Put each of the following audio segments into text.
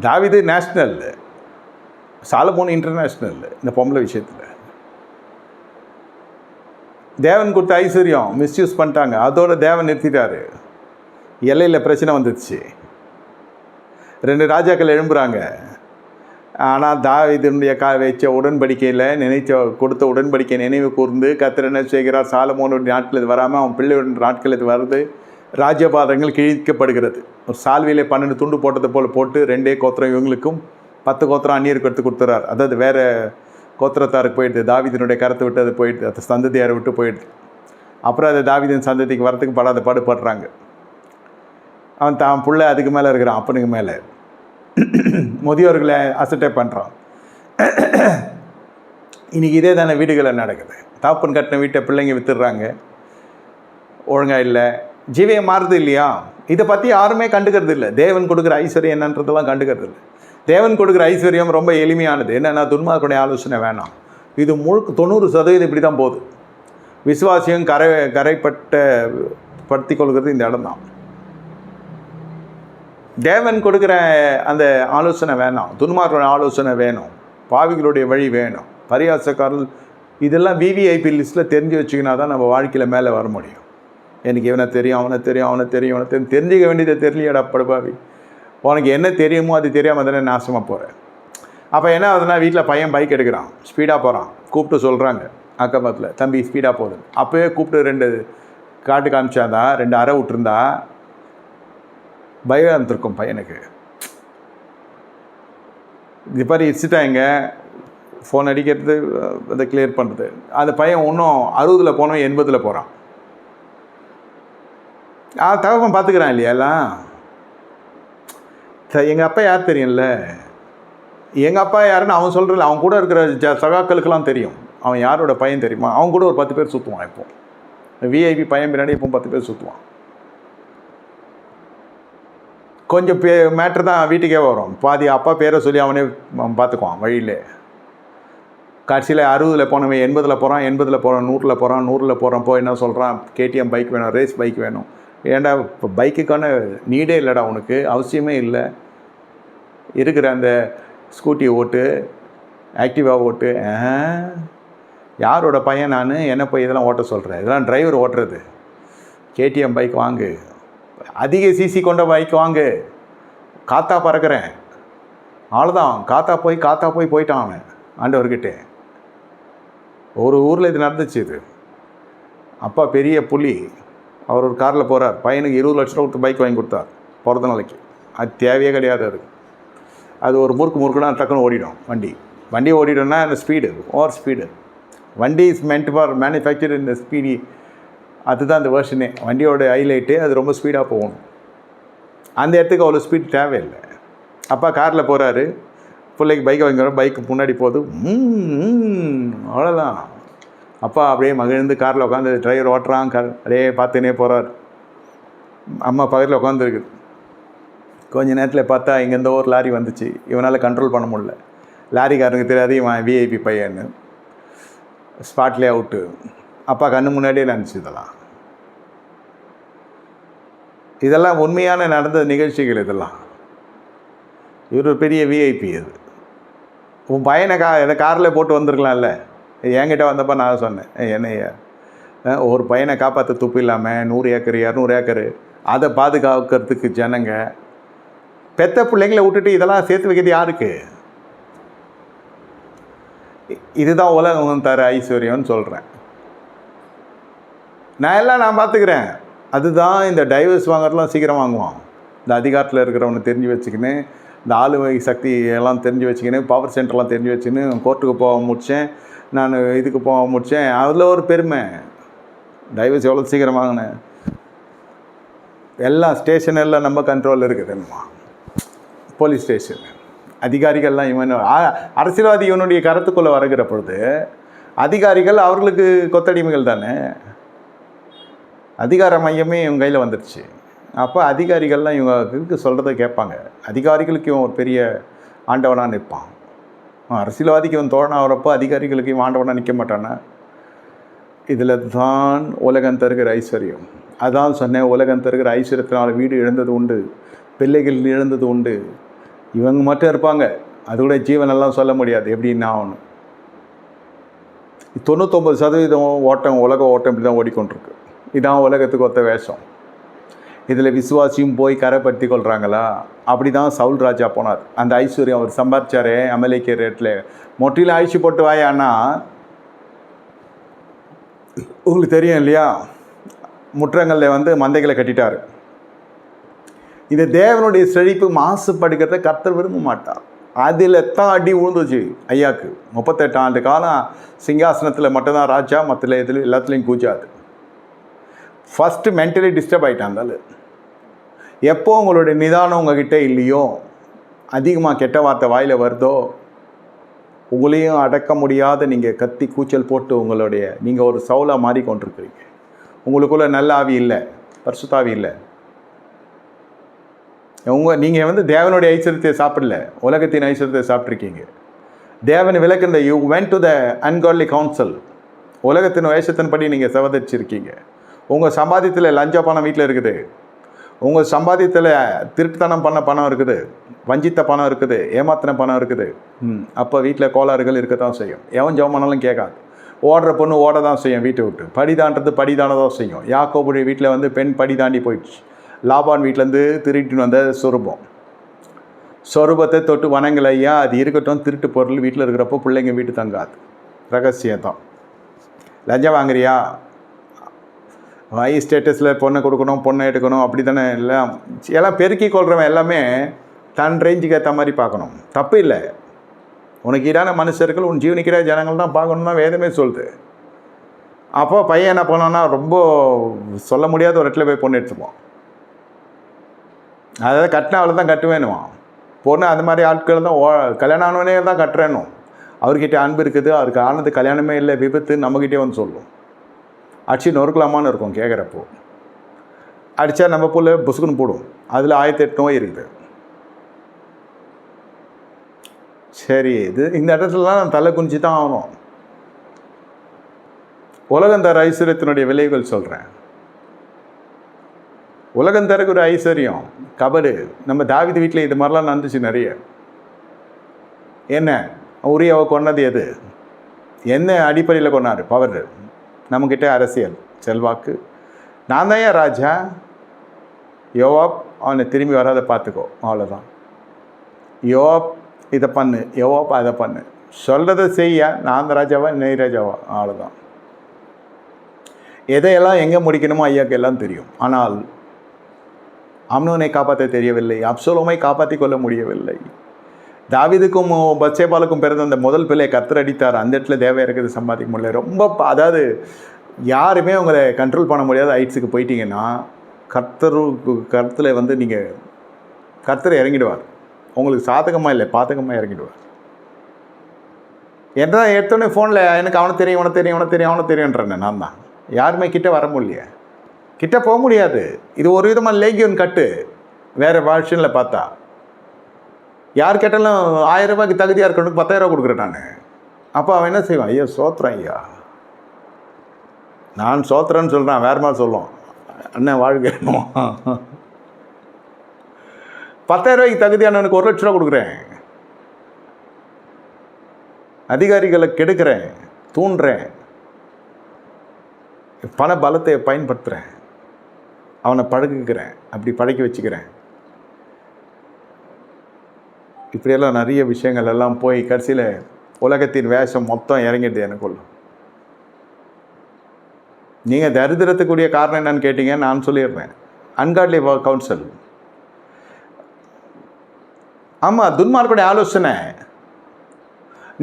தாவிது national Solomon international இந்த பொம்பளை விஷயத்தில். தேவன் கொடுத்த ஐஸ்வர்யம் மிஸ்யூஸ் பண்ணிட்டாங்க. அதோட தேவன் நிறுத்திட்டாரு. எல்லையில் பிரச்சனை வந்துடுச்சு. ரெண்டு ராஜாக்கள் எழும்புறாங்க. ஆனால் தாவிதனுடைய கா வச்ச உடன்படிக்கையில் நினைச்ச கொடுத்த உடன்படிக்கை நினைவு கூர்ந்து கத்திர என்ன செய்கிறார்? சாலமோனுடைய நாட்கள் இது வராமல் அவன் பிள்ளையுடைய நாட்கள் இது வருது. ராஜ்யபாதங்கள் கிழிக்கப்படுகிறது. ஒரு சால்வையில் பன்னெண்டு துண்டு போட்டதை போல் போட்டு ரெண்டே கோத்திரம் இவங்களுக்கும் பத்து கோத்திரம் அந்நியருக்கு எடுத்து கொடுத்துறாரு. அதாவது வேறு கோத்திரத்தாருக்கு போயிடுது. தாவிதனுடைய கரத்தை விட்டு அது போயிடுது. அது சந்ததியாரை விட்டு போயிடுது. அப்புறம் அது தாவிதன் சந்ததிக்கு வரத்துக்கு படாத பாடுபடுறாங்க. அவன் தான் பிள்ளை அதுக்கு மேலே இருக்கிறான் அப்பனுக்கு மேலே. முதியோர்களை அசட்டை பண்ணுறான் இன்றைக்கி இதே தானே வீடுகளில் நடக்குது. தாப்பன் கட்டின வீட்டை பிள்ளைங்க வித்துடுறாங்க. ஒழுங்காக இல்லை. ஜீவியம் மாறுது இல்லையா? இதை பற்றி யாருமே கண்டுக்கிறது இல்லை. தேவன் கொடுக்குற ஐஸ்வர்யம் என்னன்றதெல்லாம் கண்டுக்கிறது இல்லை. தேவன் கொடுக்குற ஐஸ்வர்யம் ரொம்ப எளிமையானது. என்னென்னா துன்மார்க்குடைய ஆலோசனை வேணாம். இது முழுக்க தொண்ணூறு சதவீதம் இப்படி தான் போகுது. விசுவாசியம் கரை கரைப்பட்ட படுத்தி கொள்கிறது இந்த இடம் தான் தேவன் கொடுக்குற அந்த ஆலோசனை வேணாம். துன்மார்க்கோட ஆலோசனை வேணும். பாவிகளுடைய வழி வேணும். பரியாசக்காரர்கள் இதெல்லாம் விவிஐபி லிஸ்ட்டில் தெரிஞ்சு வச்சுக்கினா தான் நம்ம வாழ்க்கையில் மேலே வர முடியும். எனக்கு இவனை தெரியும் அவனை தெரியும் அவனை தெரியும் அவனை தெரியும். தெரிஞ்சுக்க வேண்டியதை தெரியலையடா படுபாவி உனக்கு என்ன தெரியுமோ அது தெரியாமல் தானே நாசமாக போகிறேன் அப்போ என்ன ஆகுதுன்னா வீட்டில் பையன் பைக் எடுக்கிறான். ஸ்பீடாக போகிறான் கூப்பிட்டு சொல்கிறாங்க அக்கம்பத்தில் தம்பி ஸ்பீடாக போகுது. அப்போயே கூப்பிட்டு ரெண்டு காட்டு காமிச்சாதான் ரெண்டு அறை விட்டுருந்தா பயம் இருந்திருக்கும் பையனுக்கு. இது மாதிரி இடிச்சிட்டாங்க ஃபோன் அடிக்கிறது அதை கிளியர் பண்ணுறது அந்த பையன் இன்னும் அறுபதில் போனோம் எண்பதில் போகிறான் ஆ தகவன் பார்த்துக்கிறான் இல்லையா எல்லாம்? எங்கள் அப்பா யார் தெரியும்ல? எங்கள் அப்பா யாருன்னு அவன் சொல்கிறல அவன் கூட இருக்கிற ஜ சகாக்களுக்கெல்லாம் தெரியும். அவன் யாரோட பையன் தெரியுமா? அவன் கூட ஒரு பத்து பேர் சுற்றுவான் இப்போ. விஐபி பையன் பின்னாடி இப்போ பத்து பேர் சுற்றுவான் கொஞ்சம் பே மேட்ரு தான் வீட்டுக்கே வரும். பாதி அப்பா பேரை சொல்லி அவனே பார்த்துக்குவான் வழியிலே. கடைசியில் அறுபதில் போனவன் எண்பதில் போகிறான் எண்பதில் போகிறான் நூறில் போகிறான் நூறில் போகிறான் போய் என்ன சொல்கிறான் கேடிஎம் பைக் வேணும் ரேஸ் பைக் வேணும். ஏன்டா இப்போ பைக்குக்கான நீடே இல்லைடா உனக்கு அவசியமே இல்லை. இருக்கிற அந்த ஸ்கூட்டி ஓட்டு ஆக்டிவா ஓட்டு யாரோட பையன் நான் என்ன போய் இதெல்லாம் ஓட்ட சொல்கிறேன் இதெல்லாம் டிரைவர் ஓட்டுறது. கேடிஎம் பைக் வாங்கு. அதிக சிசி கொண்ட பைக் வாங்கு. காத்தா பறக்கிறேன். அவ்வளோதான் காத்தா போய் காத்தா போய் போயிட்டான் அவன் ஆண்டவர்கிட்ட. ஒரு ஊரில் இது நடந்துச்சு இது. அப்பா பெரிய புலி. அவர் ஒரு காரில் போகிறார் பையனுக்கு இருபது லட்ச ரூபா கொடுத்து பைக் வாங்கி கொடுத்தார். பிறந்த நாளைக்கு. அது தேவையே கிடையாது அது அது ஒரு முறுக்கு முறுக்குனா டக்குன்னு ஓடிடும் வண்டி. வண்டி ஓடிடும்னா அந்த ஸ்பீடு ஓவர் ஸ்பீடு வண்டி இஸ் மென்ட் ஃபார் மேனுஃபேக்சர் இந்த ஸ்பீடி அதுதான் அந்த வேர்ஷனே வண்டியோட ஹைலைட்டு அது ரொம்ப ஸ்பீடாக போகணும். அந்த இடத்துக்கு அவ்வளோ ஸ்பீட் தேவையில்லை. அப்பா காரில் போகிறாரு பிள்ளைக்கு பைக் வாங்கிக்கிறோம் பைக்கு முன்னாடி போகுது. அவ்வளோதான் அப்பா அப்படியே மகிழ்ந்து காரில் உட்காந்து டிரைவர் ஓட்டுறான் கார் அப்படியே பார்த்துனே போகிறார் அம்மா பக்கத்தில் உட்காந்துருக்கு கொஞ்ச நேரத்தில் பார்த்தா இங்கேருந்து ஒரு லாரி வந்துச்சு. இவனால் கண்ட்ரோல் பண்ண முடியல. லாரிக்காரனுக்கு தெரியாது இவன் விஐபி பையன்னு. ஸ்பாட்லேயே அவுட்டு அப்பா கண்ணு முன்னாடியே நினச்சி இதெல்லாம். இதெல்லாம் உண்மையான நடந்த நிகழ்ச்சிகள் இதெல்லாம். இவர் பெரிய விஐபி அது. உன் பையனை கா இதை காரில் போட்டு வந்திருக்கலாம்ல. என்கிட்ட வந்தப்போ நான் சொன்னேன் "ஏய், ஒரு பையனை காப்பாற்ற துப்பு இல்லாமல் நூறு ஏக்கர் இரநூறு ஏக்கர் அதை பாதுகாக்கிறதுக்கு ஜனங்க பெத்த பிள்ளைங்களை விட்டுட்டு இதெல்லாம் சேர்த்து வைக்கிறது யாருக்கு? இதுதான் உலகம் தர ஐஸ்வர்யம்னு சொல்கிறேன் நான் எல்லாம் நான் பார்த்துக்கிறேன் அதுதான் இந்த டைவர்ஸ் வாங்குறதுலாம் சீக்கிரம் வாங்குவான். இந்த அதிகாரத்தில் இருக்கிறவனை தெரிஞ்சு வச்சுக்கின்னு இந்த ஆளுமை சக்தி எல்லாம் தெரிஞ்சு வச்சுக்கின்னு பவர் சென்டர்லாம் தெரிஞ்சு வச்சுக்கின்னு கோர்ட்டுக்கு போக முடித்தேன் நான் இதுக்கு போக முடித்தேன் அதில் ஒரு பெருமை. டைவர்ஸ் எவ்வளோ சீக்கிரம் வாங்கினேன் எல்லா ஸ்டேஷன் எல்லாம் நம்ம கண்ட்ரோலில் இருக்குதுன்னுமா போலீஸ் ஸ்டேஷன். அதிகாரிகள்லாம் இவன் அரசியல்வாதி இவனுடைய கருத்துக்குள்ளே வருகிற பொழுது அதிகாரிகள் அவர்களுக்கு கொத்தடிமைகள் தானே? அதிகார மையமே இவங்க கையில் வந்துடுச்சு அப்போ அதிகாரிகள்லாம் இவங்களுக்கு சொல்கிறத கேட்பாங்க. அதிகாரிகளுக்கு இவன் ஒரு பெரிய ஆண்டவனாக நிற்பான். அரசியல்வாதிக்கு இவன் தோழன் ஆகிறப்போ அதிகாரிகளுக்கு வாண்டவனாக நிற்க மாட்டானா? இதில் தான் உலகம் தருகிற ஐஸ்வர்யம். அதான் சொன்னேன் உலகம் தருகிற ஐஸ்வர்யத்தினால் வீடு இழந்தது உண்டு பிள்ளைகள் இழந்தது உண்டு. இவங்க மட்டும் இருப்பாங்க. அது கூட ஜீவனெல்லாம் சொல்ல முடியாது. எப்படின்னா ஒன்று தொண்ணூத்தொம்பது சதவீதம் ஓட்டம் உலக ஓட்டம் இப்படி தான் ஓடிக்கொண்டிருக்கு. இதான் உலகத்துக்கு ஒத்த வேஷம். இதில் விசுவாசியும் போய் கரைப்படுத்தி கொள்கிறாங்களா அப்படி தான் சவுல் ராஜா போனார். அந்த ஐஸ்வர்யம் அவர் சம்பாதிச்சாரே அமலேக்கிய ரேட்டில் மொட்டையில் அழிச்சு போட்டு வாயானா உங்களுக்கு தெரியும் இல்லையா? முற்றங்களில் வந்து மந்தைகளை கட்டிட்டார். இந்த தேவனுடைய செழிப்பு மாசுபடுக்கிறத கத்தர் விரும்ப மாட்டார் அதில் தான் அடி விழுந்துச்சு ஐயாக்கு. முப்பத்தெட்டு ஆண்டு காலம் சிங்காசனத்தில் மட்டும்தான் ராஜா மற்ற இதில் எல்லாத்துலேயும் கூச்சாது ஃபஸ்ட்டு மென்டலி டிஸ்டர்ப் ஆகிட்டான் எப்போ உங்களுடைய நிதானம் உங்ககிட்ட இல்லையோ அதிகமாக கெட்ட வார்த்தை வாயில் வருதோ உங்களையும் அடக்க முடியாத நீங்கள் கத்தி கூச்சல் போட்டு உங்களுடைய நீங்கள் ஒரு சவுலாக மாறி கொண்டிருக்கிறீங்க. உங்களுக்குள்ளே நல்ல ஆவி இல்லை பரிசுத்தாவி இல்லை. உங்கள் நீங்கள் வந்து தேவனுடைய ஐஸ்வர்யத்தை சாப்பிடல உலகத்தின் ஐஸ்வர்யத்தை சாப்பிட்ருக்கீங்க தேவன் விளக்குந்த யூ வென் டு த அன்கார்லி கவுன்சில் உலகத்தின் வயசத்தின்படி நீங்கள் சவதரிச்சிருக்கீங்க உங்கள் சம்பாதியத்தில் லஞ்ச பணம் வீட்டில் இருக்குது. உங்கள் சம்பாதியத்தில் திருட்டுத்தனம் பண்ண பணம் இருக்குது. வஞ்சித்த பணம் இருக்குது. ஏமாத்தின பணம் இருக்குது. ம் அப்போ வீட்டில் கோளாறுகள் இருக்க தான் செய்யும். எவன் ஜவமானாலும் கேட்காது. ஓடுற பொண்ணு ஓட தான் செய்யும் வீட்டை விட்டு. படிதான்றது படிதான தான் செய்யும். யாக்கோபுடைய வீட்டில் வந்து பெண் படி தாண்டி போயிடுச்சு. லாபான் வீட்டிலேருந்து திருட்டின்னு வந்த சொரூபம். சொரூபத்தை தொட்டு வணங்கல ஐயா. அது இருக்கட்டும் திருட்டு பொருள் வீட்டில் இருக்கிறப்போ பிள்ளைங்க வீட்டு தங்காது. ரகசியம் தான் லஞ்சம் வாங்குறியா? ஹை ஸ்டேட்டஸில் பொண்ணை கொடுக்கணும் பொண்ணை எடுக்கணும் அப்படி தானே எல்லாம் எல்லாம் பெருக்கி கொள்கிறவன் எல்லாமே தன் ரேஞ்சுக்கு ஏற்ற மாதிரி பார்க்கணும். தப்பு இல்லை. உனக்கு ஈடான மனுஷர்கள் உன் ஜீவனிக்கிற ஜனங்கள் தான் பார்க்கணும் தான் வேதமே சொல்லுது. அப்போ பையன் என்ன பண்ணோன்னா ரொம்ப சொல்ல முடியாத ஒரு இடத்துல போய் பொண்ணு எடுத்துப்போம் அதாவது கட்டின அவளை தான் கட்டுவேணுவான் பொண்ணு அந்த மாதிரி ஆட்கள் தான் ஓ கல்யாணம் ஆனவனே தான் கட்டுறேனும் அவர்கிட்ட அன்பு இருக்குது அவருக்கு ஆனது கல்யாணமே இல்லை விபத்து நம்மக்கிட்டே வந்து சொல்லும். அடிச்சு நொறுக்கலாமான்னு இருக்கும் கேட்குறப்போ அடித்தா நம்ம புள்ள புசுக்குன்னு போடும். அதில் ஆயிரத்தி எட்டு நோய் இருக்குது. சரி இது இந்த இடத்துலலாம் நான் தலை குனிஞ்சு தான் ஆகணும். உலகம் தர ஐஸ்வர்யத்தினுடைய விளைவுகள் சொல்கிறேன் உலகம் தரக்கு ஒரு ஐஸ்வர்யம் கபடு. நம்ம தாவித வீட்டில் இது மாதிரிலாம் நடந்துச்சு நிறைய. என்ன? உரியாவை கொன்னது எது? என்ன அடிப்படையில் கொண்டாரு பவர் நம்மக்கிட்ட அரசியல் செல்வாக்கு. நான் தான் ஏன் ராஜா? யோவாப் அவனை திரும்பி வராத பார்த்துக்கோ அவ்வளோதான் யோவாப் இதை பண்ணு யோவாப் அதை பண்ணு. சொல்கிறத செய்ய நான் தான் ராஜாவா நெய் ராஜாவா அவ்வளோதான் எதையெல்லாம் எங்கே முடிக்கணுமோ ஐயாக்கு எல்லாம் தெரியும். ஆனால் அம்னோனை காப்பாற்ற தெரியவில்லை அப்சோலோமை காப்பாற்றி கொள்ள முடியவில்லை. தாவிதுக்கும் பச்சேபாலுக்கும் பிறந்த அந்த முதல் பிள்ளையை கத்தர் அடித்தார். அந்த இடத்துல தேவை இருக்குது சம்பாதிக்க முடியல. ரொம்ப அதாவது யாருமே உங்களை கண்ட்ரோல் பண்ண முடியாத ஹைட்ஸுக்கு போயிட்டீங்கன்னா கர்த்தருக்கு கருத்தில் வந்து நீங்கள் கர்த்தர் இறங்கிடுவார். உங்களுக்கு சாதகமாக இல்லை பாதகமாக இறங்கிடுவார். என்ன எடுத்தோடனே ஃபோனில் எனக்கு அவனை தெரியும் இவனை தெரியும் இவனை தெரியும் அவனை தெரியுன்றேன் நான் தான். யாருமே கிட்டே வர முடியல. கிட்டே போக முடியாது. இது ஒரு விதமாக லேகியோன் கட்டு. வேறு வாழ்ஷனில் பார்த்தா. யார் கேட்டாலும் ஆயிரம் ரூபாய்க்கு தகுதியாக இருக்கணும் பத்தாயிரம் ரூபா கொடுக்குறேன் நான். அப்போ அவன் என்ன செய்வான்? ஐயோ சோத்துறேன் ஐயா. நான் சோத்துறேன்னு சொல்கிறேன் வேறு மாதிரி சொல்லுவோம் அண்ணன் வாழ்க்கை பத்தாயிரம் ரூபாய்க்கு தகுதியானவனுக்கு ஒரு லட்ச ரூபா கொடுக்குறேன். அதிகாரிகளை கெடுக்கிறேன் தூண்டுறேன். பண பலத்தை பயன்படுத்துகிறேன் அவனை பழகுக்கிறேன் அப்படி பழக்கி வச்சுக்கிறேன். இப்படியெல்லாம் நிறைய விஷயங்கள் எல்லாம் போய் கடைசியில் உலகத்தின் வேஷம் மொத்தம் இறங்கிடுது எனக்குள்ள. நீங்கள் தரித்திரத்துக்குரிய காரணம் என்னன்னு கேட்டீங்க நான் சொல்லிடுறேன். அன்காட்லி கவுன்சில் ஆமாம் துன்மார்க்குடைய ஆலோசனை.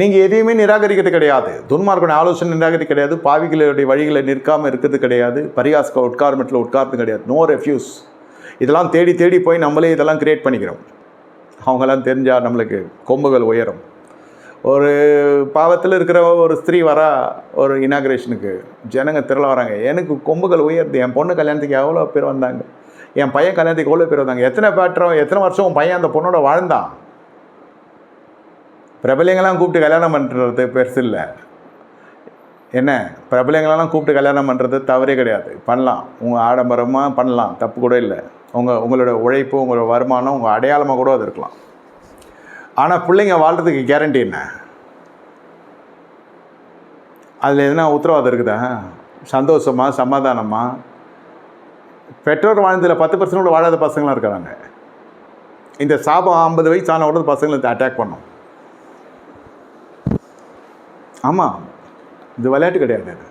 நீங்கள் எதையுமே நிராகரிக்கிறது கிடையாது. துன்மார்க்குடைய ஆலோசனை நிராகரிக்க கிடையாது. பாவிகளுடைய வழிகளை நிற்காமல் இருக்கிறது கிடையாது. பரிகாச உட்கார்மெண்ட்டில் உட்கார்றது கிடையாது. நோ ரெஃப்யூஸ் இதெல்லாம் தேடி தேடி போய் நம்மளே இதெல்லாம் கிரியேட் பண்ணிக்கிறோம். அவங்கெல்லாம் தெரிஞ்சால் நம்மளுக்கு கொம்புகள் உயரும். ஒரு பாவத்தில் இருக்கிற ஒரு ஸ்திரீ வரா ஒரு இனாக்ரேஷனுக்கு ஜனங்க திரள வராங்க. எனக்கு கொம்புகள் உயருது. என் பொண்ணு கல்யாணத்துக்கு எவ்வளோ பேர் வந்தாங்க? என் பையன் கல்யாணத்துக்கு எவ்வளோ பேர் வந்தாங்க? எத்தனை பேட்டரும் எத்தனை வருஷம் உன் பையன் அந்த பொண்ணோட வாழ்ந்தான்? பிரபலங்களாம் கூப்பிட்டு கல்யாணம் பண்ணுறது பெருசு இல்லை. என்ன? பிரபலங்களெல்லாம் கூப்பிட்டு கல்யாணம் பண்ணுறது தவறே கிடையாது. பண்ணலாம். உங்கள் ஆடம்பரமாக பண்ணலாம். தப்பு கூட இல்லை. உங்கள் உங்களோட உழைப்பு உங்களோட வருமானம் உங்கள் அடையாளமாக கூட அது இருக்கலாம். ஆனால் பிள்ளைங்க வாழ்கிறதுக்கு கேரண்டி என்ன? அதில் எதுனா உத்தரவாதம் இருக்குதா? சந்தோஷமா சமாதானமாக பெற்றோர் வாழ்ந்ததில் பத்து பர்சன்ட் கூட வாழாத பசங்களாம் இருக்கிறாங்க இந்த சாபம் ஐம்பது வயசு ஆன உடனே பசங்களை அட்டாக் பண்ணும். ஆமாம் இது விளையாட்டு கிடையாது அது